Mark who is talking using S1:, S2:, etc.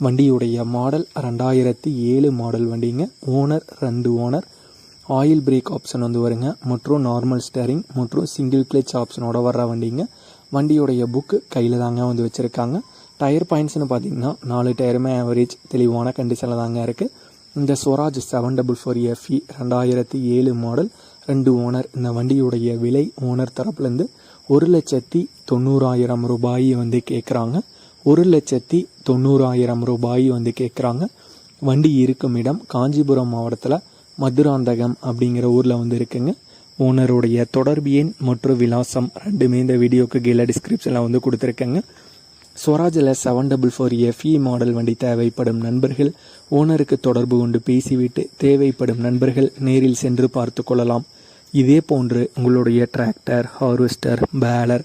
S1: வண்டியுடைய மாடல் ரெண்டாயிரத்தி ஏழு மாடல் வண்டிங்க. ஓனர் ரெண்டு ஓனர் ஆயில் பிரேக் ஆப்ஷன் வந்து வருங்க. மற்றும் நார்மல் ஸ்டேரிங் மற்றும் சிங்கிள் கிளச் ஆப்ஷனோட வர்ற வண்டிங்க. வண்டியுடைய புக்கு கையில் தாங்க வந்து வச்சுருக்காங்க. டயர் பாயிண்ட்ஸ்னு பார்த்தீங்கன்னா நாலு டயருமே ஆவரேஜ் தெளிவான கண்டிஷனில் தாங்க இருக்குது இந்த Swaraj seven double four FE ரெண்டாயிரத்தி ஏழு மாடல் ரெண்டு ஓனர் இந்த வண்டியுடைய விலை ஓனர் தரப்புலேருந்து ஒரு லட்சத்தி தொண்ணூறாயிரம் ரூபாயை வந்து கேட்குறாங்க ஒரு லட்சத்தி தொண்ணூறாயிரம் ரூபாய் வந்து கேட்குறாங்க வண்டி இருக்கும் இடம் காஞ்சிபுரம் மாவட்டத்தில் மதுராந்தகம் அப்படிங்கிற ஊரில் வந்து இருக்குங்க. ஓனருடைய தொடர்பு எண் மற்றும் விலாசம் ரெண்டுமே இந்த வீடியோக்கு கீழே டிஸ்கிரிப்ஷனில் வந்து கொடுத்துருக்கேங்க. ஸ்வராஜில் seven double four FE model வண்டி தேவைப்படும் நண்பர்கள் ஓனருக்கு தொடர்பு கொண்டு பேசிவிட்டு தேவைப்படும் நண்பர்கள் நேரில் சென்று பார்த்து கொள்ளலாம். இதே போன்று உங்களுடைய டிராக்டர் ஹார்வெஸ்டர் பேலர்